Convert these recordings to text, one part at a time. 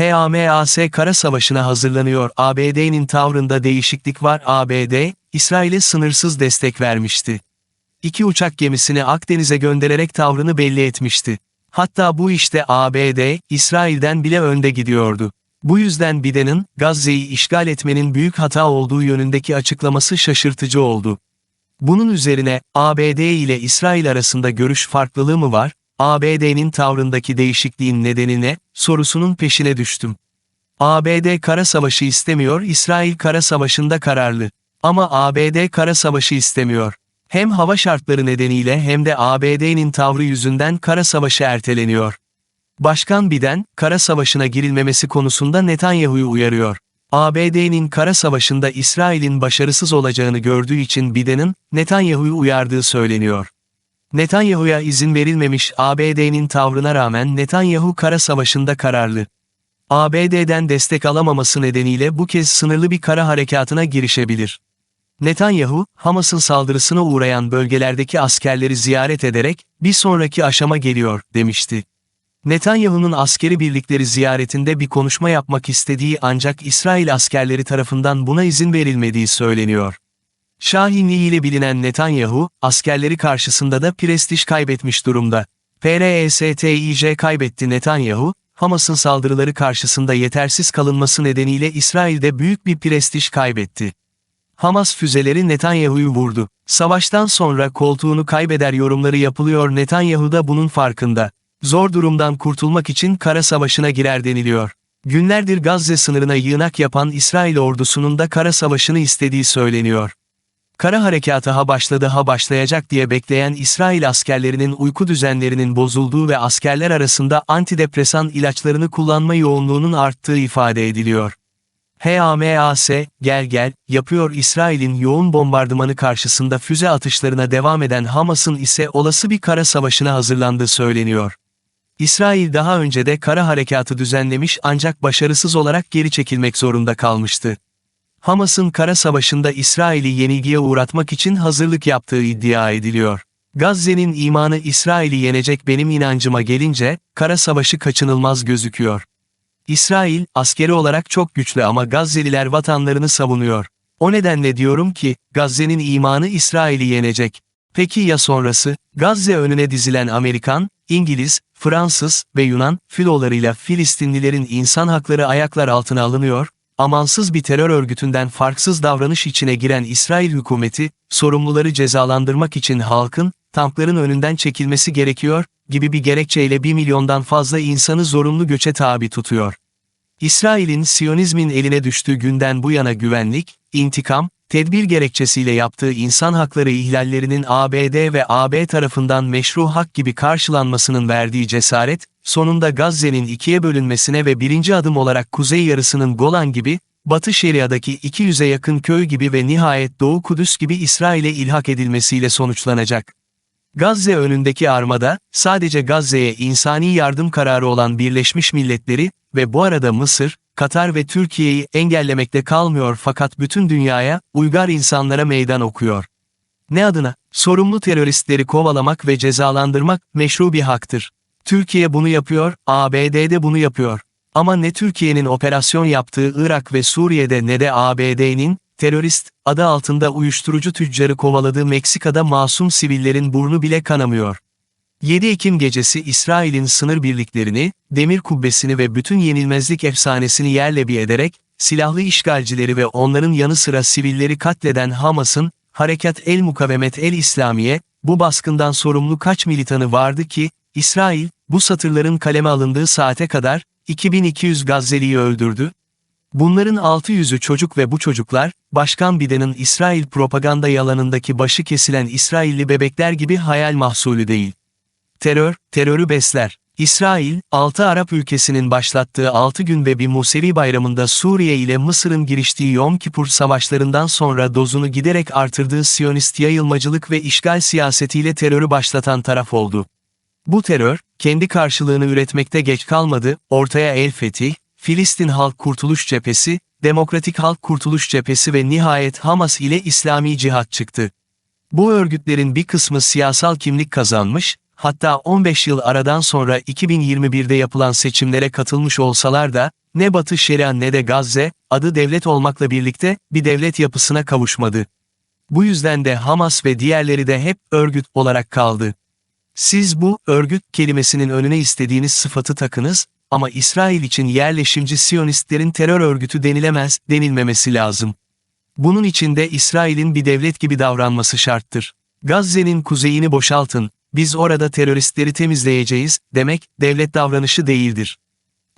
HAMAS kara savaşına hazırlanıyor. ABD'nin tavrında değişiklik var. ABD, İsrail'e sınırsız destek vermişti. İki uçak gemisini Akdeniz'e göndererek tavrını belli etmişti. Hatta bu işte ABD, İsrail'den bile önde gidiyordu. Bu yüzden Biden'ın, Gazze'yi işgal etmenin büyük hata olduğu yönündeki açıklaması şaşırtıcı oldu. Bunun üzerine, ABD ile İsrail arasında görüş farklılığı mı var, ABD'nin tavrındaki değişikliğin nedeni ne, sorusunun peşine düştüm. ABD kara savaşı istemiyor, İsrail kara savaşında kararlı. Ama ABD kara savaşı istemiyor. Hem hava şartları nedeniyle hem de ABD'nin tavrı yüzünden kara savaşı erteleniyor. Başkan Biden, kara savaşına girilmemesi konusunda Netanyahu'yu uyarıyor. ABD'nin kara savaşında İsrail'in başarısız olacağını gördüğü için Biden'ın, Netanyahu'yu uyardığı söyleniyor. Netanyahu'ya izin verilmemiş ABD'nin tavrına rağmen Netanyahu kara savaşında kararlı. ABD'den destek alamaması nedeniyle bu kez sınırlı bir kara harekatına girişebilir. Netanyahu, Hamas'ın saldırısına uğrayan bölgelerdeki askerleri ziyaret ederek, bir sonraki aşama geliyor, demişti. Netanyahu'nun askeri birlikleri ziyaretinde bir konuşma yapmak istediği ancak İsrail askerleri tarafından buna izin verilmediği söyleniyor. Şahinliğiyle bilinen Netanyahu, askerleri karşısında da prestij kaybetmiş durumda. PRESTİJ kaybetti Netanyahu, Hamas'ın saldırıları karşısında yetersiz kalınması nedeniyle İsrail'de büyük bir prestij kaybetti. Hamas füzeleri Netanyahu'yu vurdu. Savaştan sonra koltuğunu kaybeder yorumları yapılıyor Netanyahu da bunun farkında. Zor durumdan kurtulmak için kara savaşına girer deniliyor. Günlerdir Gazze sınırına yığınak yapan İsrail ordusunun da kara savaşını istediği söyleniyor. Kara harekatı ha başladı ha başlayacak diye bekleyen İsrail askerlerinin uyku düzenlerinin bozulduğu ve askerler arasında antidepresan ilaçlarını kullanma yoğunluğunun arttığı ifade ediliyor. HAMAS, gel gel, yapıyor İsrail'in yoğun bombardımanı karşısında füze atışlarına devam eden Hamas'ın ise olası bir kara savaşına hazırlandığı söyleniyor. İsrail daha önce de kara harekatı düzenlemiş ancak başarısız olarak geri çekilmek zorunda kalmıştı. Hamas'ın kara savaşında İsrail'i yenilgiye uğratmak için hazırlık yaptığı iddia ediliyor. Gazze'nin imanı İsrail'i yenecek benim inancıma gelince, kara savaşı kaçınılmaz gözüküyor. İsrail, askeri olarak çok güçlü ama Gazze'liler vatanlarını savunuyor. O nedenle diyorum ki, Gazze'nin imanı İsrail'i yenecek. Peki ya sonrası? Gazze önüne dizilen Amerikan, İngiliz, Fransız ve Yunan filolarıyla Filistinlilerin insan hakları ayaklar altına alınıyor, amansız bir terör örgütünden farksız davranış içine giren İsrail hükümeti, sorumluları cezalandırmak için halkın, tankların önünden çekilmesi gerekiyor, gibi bir gerekçeyle 1 milyondan fazla insanı zorunlu göçe tabi tutuyor. İsrail'in Siyonizmin eline düştüğü günden bu yana güvenlik, intikam, tedbir gerekçesiyle yaptığı insan hakları ihlallerinin ABD ve AB tarafından meşru hak gibi karşılanmasının verdiği cesaret, sonunda Gazze'nin ikiye bölünmesine ve birinci adım olarak kuzey yarısının Golan gibi, Batı Şeria'daki 200'e yakın köy gibi ve nihayet Doğu Kudüs gibi İsrail'e ilhak edilmesiyle sonuçlanacak. Gazze önündeki armada, sadece Gazze'ye insani yardım kararı olan Birleşmiş Milletleri ve bu arada Mısır, Katar ve Türkiye'yi engellemekte kalmıyor fakat bütün dünyaya, uygar insanlara meydan okuyor. Ne adına? Sorumlu teröristleri kovalamak ve cezalandırmak meşru bir haktır. Türkiye bunu yapıyor, ABD de bunu yapıyor. Ama ne Türkiye'nin operasyon yaptığı Irak ve Suriye'de ne de ABD'nin, terörist, adı altında uyuşturucu tüccarı kovaladığı Meksika'da masum sivillerin burnu bile kanamıyor. 7 Ekim gecesi İsrail'in sınır birliklerini, demir kubbesini ve bütün yenilmezlik efsanesini yerle bir ederek, silahlı işgalcileri ve onların yanı sıra sivilleri katleden Hamas'ın, Harekat el Mukavemet el İslamiye, bu baskından sorumlu kaç militanı vardı ki, İsrail, bu satırların kaleme alındığı saate kadar, 2200 Gazze'liyi öldürdü, Bunların 600'ü çocuk ve bu çocuklar, Başkan Biden'in İsrail propaganda yalanındaki başı kesilen İsrailli bebekler gibi hayal mahsulü değil. Terör, terörü besler. İsrail, 6 Arap ülkesinin başlattığı 6 gün ve bir Musevi bayramında Suriye ile Mısır'ın giriştiği Yom Kipur savaşlarından sonra dozunu giderek artırdığı Siyonist yayılmacılık ve işgal siyasetiyle terörü başlatan taraf oldu. Bu terör, kendi karşılığını üretmekte geç kalmadı, ortaya El Fetih, Filistin Halk Kurtuluş Cephesi, Demokratik Halk Kurtuluş Cephesi ve nihayet Hamas ile İslami Cihat çıktı. Bu örgütlerin bir kısmı siyasal kimlik kazanmış, hatta 15 yıl aradan sonra 2021'de yapılan seçimlere katılmış olsalar da, ne Batı Şeria ne de Gazze, adı devlet olmakla birlikte, bir devlet yapısına kavuşmadı. Bu yüzden de Hamas ve diğerleri de hep örgüt olarak kaldı. Siz bu örgüt kelimesinin önüne istediğiniz sıfatı takınız ama İsrail için yerleşimci Siyonistlerin terör örgütü denilemez, denilmemesi lazım. Bunun için de İsrail'in bir devlet gibi davranması şarttır. Gazze'nin kuzeyini boşaltın, biz orada teröristleri temizleyeceğiz, demek, devlet davranışı değildir.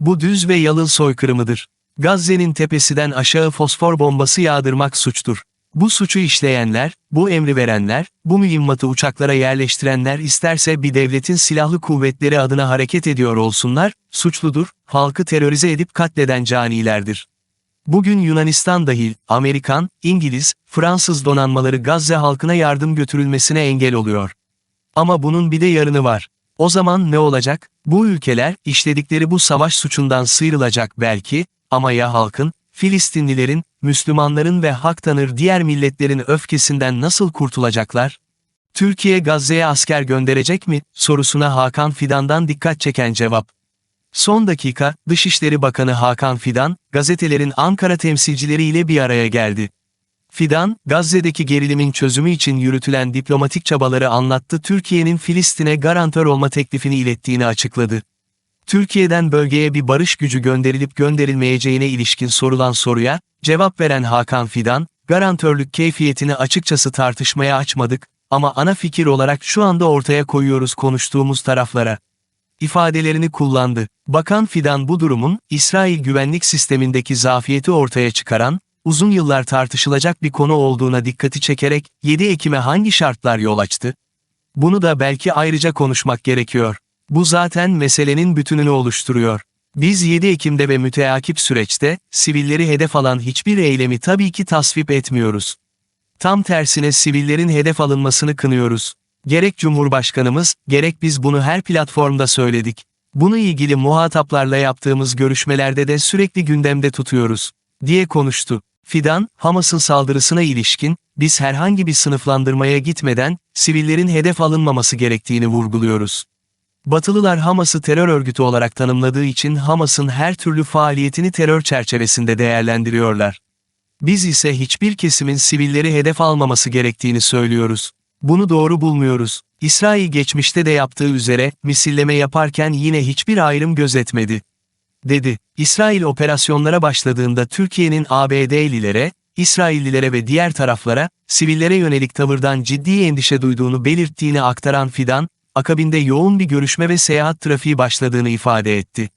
Bu düz ve yalın soykırımıdır. Gazze'nin tepesinden aşağı fosfor bombası yağdırmak suçtur. Bu suçu işleyenler, bu emri verenler, bu mühimmatı uçaklara yerleştirenler isterse bir devletin silahlı kuvvetleri adına hareket ediyor olsunlar, suçludur, halkı terörize edip katleden canilerdir. Bugün Yunanistan dahil, Amerikan, İngiliz, Fransız donanmaları Gazze halkına yardım götürülmesine engel oluyor. Ama bunun bir de yarını var. O zaman ne olacak? Bu ülkeler, işledikleri bu savaş suçundan sıyrılacak belki, ama ya halkın, Filistinlilerin, Müslümanların ve hak tanır diğer milletlerin öfkesinden nasıl kurtulacaklar? Türkiye Gazze'ye asker gönderecek mi, sorusuna Hakan Fidan'dan dikkat çeken cevap. Son dakika, Dışişleri Bakanı Hakan Fidan, gazetelerin Ankara temsilcileriyle bir araya geldi. Fidan, Gazze'deki gerilimin çözümü için yürütülen diplomatik çabaları anlattı Türkiye'nin Filistin'e garantör olma teklifini ilettiğini açıkladı. Türkiye'den bölgeye bir barış gücü gönderilip gönderilmeyeceğine ilişkin sorulan soruya, cevap veren Hakan Fidan, garantörlük keyfiyetini açıkçası tartışmaya açmadık, ama ana fikir olarak şu anda ortaya koyuyoruz konuştuğumuz taraflara. ifadelerini kullandı. Bakan Fidan bu durumun, İsrail güvenlik sistemindeki zafiyeti ortaya çıkaran, uzun yıllar tartışılacak bir konu olduğuna dikkati çekerek, 7 Ekim'e hangi şartlar yol açtı? Bunu da belki ayrıca konuşmak gerekiyor. Bu zaten meselenin bütününü oluşturuyor. Biz 7 Ekim'de ve müteakip süreçte, sivilleri hedef alan hiçbir eylemi tabii ki tasvip etmiyoruz. Tam tersine sivillerin hedef alınmasını kınıyoruz. Gerek Cumhurbaşkanımız, gerek biz bunu her platformda söyledik. Bunu ilgili muhataplarla yaptığımız görüşmelerde de sürekli gündemde tutuyoruz, diye konuştu. Fidan, Hamas'ın saldırısına ilişkin, biz herhangi bir sınıflandırmaya gitmeden, sivillerin hedef alınmaması gerektiğini vurguluyoruz. Batılılar Hamas'ı terör örgütü olarak tanımladığı için Hamas'ın her türlü faaliyetini terör çerçevesinde değerlendiriyorlar. Biz ise hiçbir kesimin sivilleri hedef almaması gerektiğini söylüyoruz. Bunu doğru bulmuyoruz. İsrail geçmişte de yaptığı üzere, misilleme yaparken yine hiçbir ayrım gözetmedi. Dedi. İsrail operasyonlara başladığında Türkiye'nin ABD'lilere, İsraillilere ve diğer taraflara, sivillere yönelik tavırdan ciddi endişe duyduğunu belirttiğini aktaran Fidan, akabinde yoğun bir görüşme ve seyahat trafiği başladığını ifade etti.